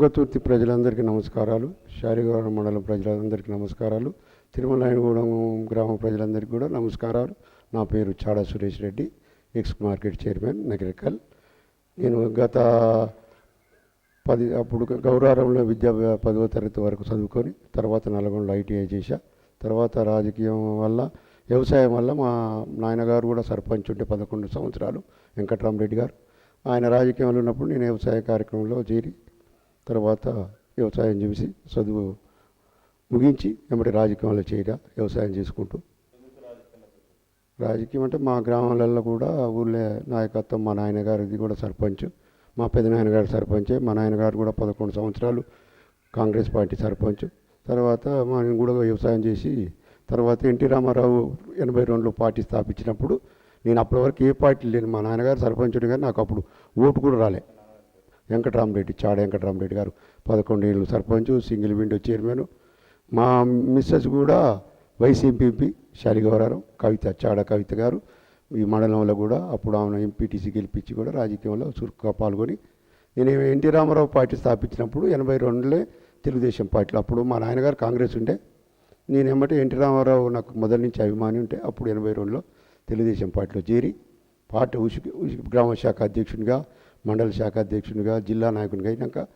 తుంగతుర్తి ప్రజలందరికీ నమస్కారాలు. శారీగౌరవ మండలం ప్రజలందరికీ నమస్కారాలు. తిరుమలాయగూడెం గ్రామ ప్రజలందరికీ కూడా నమస్కారాలు. నా పేరు Chada Suresh Reddy ex market chairman Nakrekal. నేను గత పది అప్పుడు గౌరవరంలో విద్యా పదవ తరగతి వరకు చదువుకొని తర్వాత నల్గొండలో ఐటీఐ చేశా. తర్వాత రాజకీయం వల్ల వ్యవసాయం వల్ల మా నాయనగారు కూడా సర్పంచ్ ఉంటే పదకొండు సంవత్సరాలు. వెంకట్రామరెడ్డి గారు. ఆయన రాజకీయంలో ఉన్నప్పుడు నేను వ్యవసాయ కార్యక్రమంలో చేరి తర్వాత వ్యవసాయం చేసి చదువు ముగించి వెంబడి రాజకీయంలో చేయగా వ్యవసాయం చేసుకుంటూ. రాజకీయం అంటే మా గ్రామాలలో కూడా ఊళ్ళో నాయకత్వం మా నాయనగారిది కూడా సర్పంచ్ మా పెదనాయనగారు సర్పంచే మా నాయనగారు కూడా పదకొండు సంవత్సరాలు కాంగ్రెస్ పార్టీ సర్పంచ్. తర్వాత మా నేను కూడా వ్యవసాయం చేసి తర్వాత ఎన్టీ రామారావు ఎనభై రెండులో పార్టీ స్థాపించినప్పుడు నేను అప్పటి వరకు ఏ పార్టీ లేను మా నాన్నగారు సర్పంచుడు కానీ నాకు అప్పుడు ఓటు కూడా రాలే. వెంకటరామరెడ్డి చాడ వెంకటరామరెడ్డి గారు పదకొండు ఏళ్ళు సర్పంచ్ సింగిల్ విండో చైర్మన్. మా మిస్సెస్ కూడా వైస్ ఎంపీపీ శాలిగౌరారం కవిత చాడ కవిత గారు. ఈ మండలంలో కూడా అప్పుడు ఆమె ఎంపీటీసీ గెలిపించి కూడా రాజకీయంలో చురుకుగా పాల్గొని నేను ఎన్టీ రామారావు పార్టీ స్థాపించినప్పుడు ఎనభై రెండులే తెలుగుదేశం పార్టీలో. అప్పుడు మా నాయనగారు కాంగ్రెస్ ఉండే. నేను ఏమంటే ఎన్టీ రామారావు నాకు మొదటి నుంచి అభిమాని ఉంటే అప్పుడు ఎనభై రెండులో తెలుగుదేశం పార్టీలో చేరి పార్టీ ఉసికి ఉసికి గ్రామ శాఖ అధ్యక్షునిగా మండల శాఖ అధ్యక్షునిగా జిల్లా నాయకునిగా అయినాక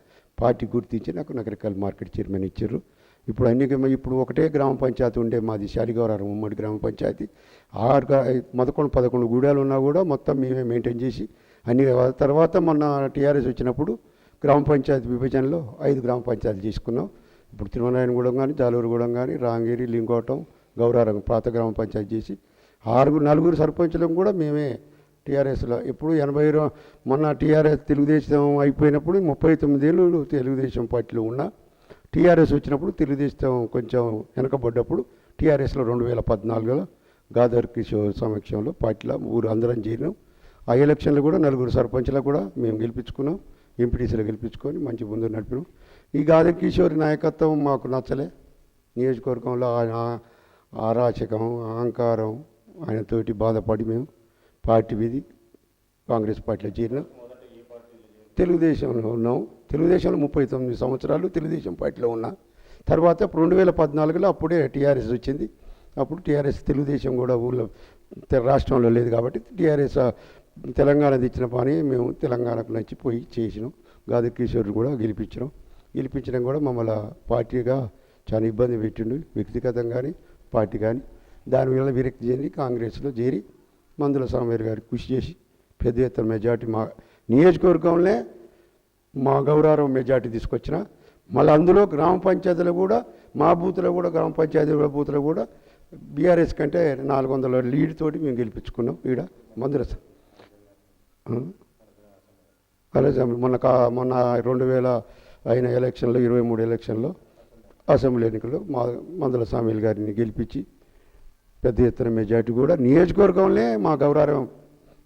పార్టీ గుర్తించి నాకు నగరికల్ మార్కెట్ చైర్మన్ ఇచ్చారు. ఇప్పుడు అన్ని ఇప్పుడు ఒకటే గ్రామ పంచాయతీ ఉండే మాది శాలిగౌరారం ఉమ్మడి గ్రామ పంచాయతీ. ఆరు గ్రా- పదకొండు పదకొండు గూడాలు ఉన్నా కూడా మొత్తం మేమే మెయింటైన్ చేసి అన్ని తర్వాత మొన్న టీఆర్ఎస్ వచ్చినప్పుడు గ్రామ పంచాయతీ విభజనలో ఐదు గ్రామ పంచాయతీలు చేసుకున్నాం. ఇప్పుడు తిరుమలాయనగూడెం కానీ జాలూరుగూడెం కానీ రాంగిరి లింగోటం గౌరారం ప్రాత గ్రామ పంచాయతీ చేసి ఆరుగురు నలుగురు సర్పంచులకు కూడా మేమే టీఆర్ఎస్లో. ఇప్పుడు ఎనభై మొన్న టీఆర్ఎస్ తెలుగుదేశం అయిపోయినప్పుడు ముప్పై తొమ్మిదేళ్ళు తెలుగుదేశం పార్టీలో ఉన్నా టీఆర్ఎస్ వచ్చినప్పుడు తెలుగుదేశం కొంచెం వెనకబడ్డప్పుడు టీఆర్ఎస్లో రెండు వేల పద్నాలుగులో గాదర్ కిషోర్ సమక్షంలో పార్టీలో ఊరు అందరం చేరినాం. ఆ ఎలక్షన్లు కూడా నలుగురు సర్పంచ్లు కూడా మేము గెలిపించుకున్నాం. ఎంపీటీసీలో గెలిపించుకొని మంచి ముందు నడిపినాం. ఈ గాదర్ కిషోర్ నాయకత్వం మాకు నచ్చలే. నియోజకవర్గంలో ఆయన అరాచకం అహంకారం ఆయనతోటి బాధపడి మేము పార్టీ విధి కాంగ్రెస్ పార్టీలో చేరిన తెలుగుదేశంలో ఉన్నాం. తెలుగుదేశంలో ముప్పై తొమ్మిది సంవత్సరాలు తెలుగుదేశం పార్టీలో ఉన్నా. తర్వాత రెండు వేల పద్నాలుగులో అప్పుడే టీఆర్ఎస్ వచ్చింది. అప్పుడు టీఆర్ఎస్ తెలుగుదేశం కూడా ఊళ్ళో తె- రాష్ట్రంలో లేదు కాబట్టి టీఆర్ఎస్ తెలంగాణ తెచ్చిన పని మేము తెలంగాణకు నచ్చి పోయి చేసినాం. గాది కిషోర్ కూడా గెలిపించినాం. గెలిపించడం కూడా మమ్మల్ని పార్టీగా చాలా ఇబ్బంది పెట్టిండు. వ్యక్తిగతంగా కానీ పార్టీ కానీ దాని వల్ల విరక్తి చెంది కాంగ్రెస్లో చేరి మందుల సామయ్య గారికి కృషి చేసి పెద్ద ఎత్తున మెజార్టీ మా నియోజకవర్గంలో మా గౌరవం మెజార్టీ తీసుకొచ్చిన. మళ్ళీ అందులో గ్రామ పంచాయతీలో కూడా మా బూత్లో కూడా గ్రామ పంచాయతీల బూత్లో కూడా బీఆర్ఎస్ కంటే నాలుగు వందల లీడ్ తోటి మేము గెలిపించుకున్నాం ఈడ మందుల స- అలాగే మొన్న కా మొన్న రెండు వేల అయిన ఎలక్షన్లో ఇరవై మూడు ఎలక్షన్లో అసెంబ్లీ ఎన్నికల్లో మా మందుల స్వామి గారిని గెలిపించి పెద్ద ఎత్తున మెజార్టీ కూడా. నియోజకవర్గంలో మా గౌరవం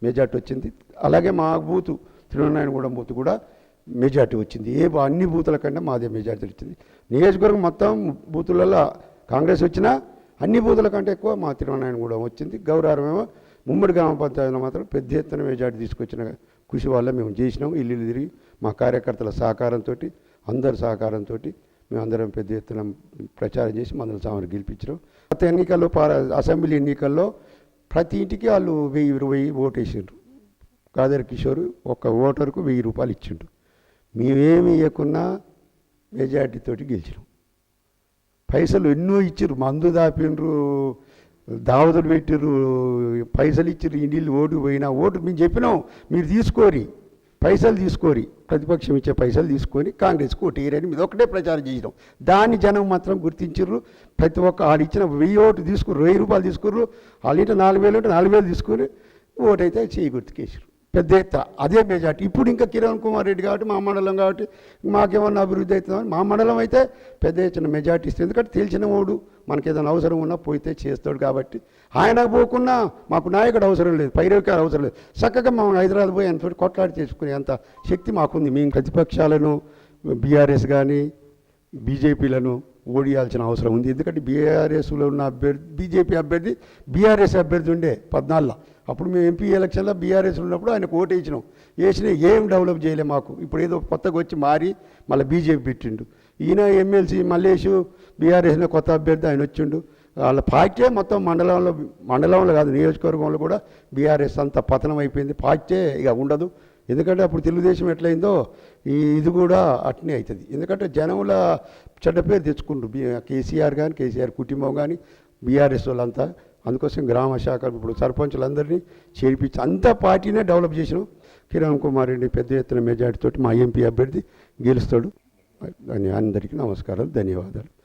మెజార్టీ వచ్చింది. అలాగే మా బూతు తిరువనారాయణగూడెం బూత్ కూడా మెజార్టీ వచ్చింది. ఏ అన్ని బూతుల కంటే మాదే మెజార్టీ వచ్చింది. నియోజకవర్గం మొత్తం బూతులలో కాంగ్రెస్ వచ్చినా అన్ని బూతుల కంటే ఎక్కువ మా తిరువనారాయణగూడెం వచ్చింది. గౌరవం ముమ్మడి గ్రామ పంచాయతీలో మాత్రం పెద్ద ఎత్తున మెజార్టీ తీసుకొచ్చిన కృషి వల్ల మేము చేసినాం. ఇల్లు తిరిగి మా కార్యకర్తల సహకారంతో అందరి సహకారంతో మేము అందరం పెద్ద ఎత్తున ప్రచారం చేసి మందుల సామాను గెలిపించినాం. గత ఎన్నికల్లో పార అసెంబ్లీ ఎన్నికల్లో ప్రతి ఇంటికి వాళ్ళు వెయ్యి ఇరవై ఓటు వేసిండ్రు కాదర్ కిషోర్ ఒక్క ఓటర్కు వెయ్యి రూపాయలు ఇచ్చిండు. మేమేమి ఇవ్వకున్నా మెజార్టీతోటి గెలిచినాం. పైసలు ఎన్నో ఇచ్చిర్రు మందు దాపిండ్రు దావతులు పెట్టిర్రు పైసలు ఇచ్చిర్రు ఇండియలు ఓటు పోయినా ఓటు మేము చెప్పినాం మీరు తీసుకోరి. పైసలు తీసుకోరి ప్రతిపక్షం ఇచ్చే పైసలు తీసుకొని కాంగ్రెస్కి ఓటు మీద ఒకటే ప్రచారం చేసినాం. దాన్ని జనం మాత్రం గుర్తించారు ప్రతి ఒక్క వాళ్ళు ఇచ్చిన వెయ్యి ఓటు తీసుకుని వెయ్యి రూపాయలు తీసుకుర్రు. వాళ్ళు ఇంట నాలుగు వేలు ఉంటే నాలుగు వేలు తీసుకుని ఓటు అయితే చేయి గుర్తుకేసారు పెద్ద ఎత్త. అదే మెజార్టీ. ఇప్పుడు ఇంకా కిరణ్ కుమార్ రెడ్డి కాబట్టి మా మండలం కాబట్టి మాకేమన్నా అభివృద్ధి అవుతుందని మా మండలం అయితే పెద్ద ఎత్తున మెజార్టీ ఇస్తుంది. ఎందుకంటే తెలిసిన వాడు మనకి ఏదైనా అవసరం ఉన్నా పోయితే చేస్తాడు కాబట్టి. ఆయన పోకున్నా మాకు నాయకుడు అవసరం లేదు పైరవికారు అవసరం లేదు. చక్కగా మనం హైదరాబాద్ పోయి ఆయనతో కొట్లాడి చేసుకునే అంత శక్తి మాకుంది. మేము ప్రతిపక్షాలను బీఆర్ఎస్ కానీ బీజేపీలను ఓడియాల్సిన అవసరం ఉంది. ఎందుకంటే బీఆర్ఎస్లో ఉన్న అభ్యర్థి బీజేపీ అభ్యర్థి బీఆర్ఎస్ అభ్యర్థి ఉండే పద్నాలుగులో. అప్పుడు మేము ఎంపీ ఎలక్షన్లో బీఆర్ఎస్ ఉన్నప్పుడు ఆయనకు ఓటు వేసినాం. వేసినా ఏం డెవలప్ చేయలే మాకు. ఇప్పుడు ఏదో కొత్తగా వచ్చి మారి మళ్ళీ బీజేపీ పెట్టిండు. ఈయన ఎమ్మెల్సీ మల్లేషు బీఆర్ఎస్లో కొత్త అభ్యర్థి ఆయన వచ్చిండు. వాళ్ళ పార్టీ మొత్తం మండలంలో మండలంలో కాదు నియోజకవర్గంలో కూడా బీఆర్ఎస్ అంతా పతనం అయిపోయింది. పార్టీ ఇక ఉండదు. ఎందుకంటే అప్పుడు తెలుగుదేశం ఎట్లయిందో ఈ ఇది కూడా అట్నే అవుతుంది. ఎందుకంటే జనముల చెడ్డ పేరు తెచ్చుకుంటారు బీ కేసీఆర్ కానీ కేసీఆర్ కుటుంబం కానీ బీఆర్ఎస్ వాళ్ళంతా. అందుకోసం గ్రామ శాఖలు ఇప్పుడు సర్పంచులందరినీ చేర్పించి అంతా పార్టీనే డెవలప్ చేసినాం. కిరణ్ కుమార్ రెడ్డి పెద్ద ఎత్తున మెజార్టీతో మా ఎంపీ అభ్యర్థి గెలుస్తాడు. అని అందరికీ నమస్కారాలు ధన్యవాదాలు.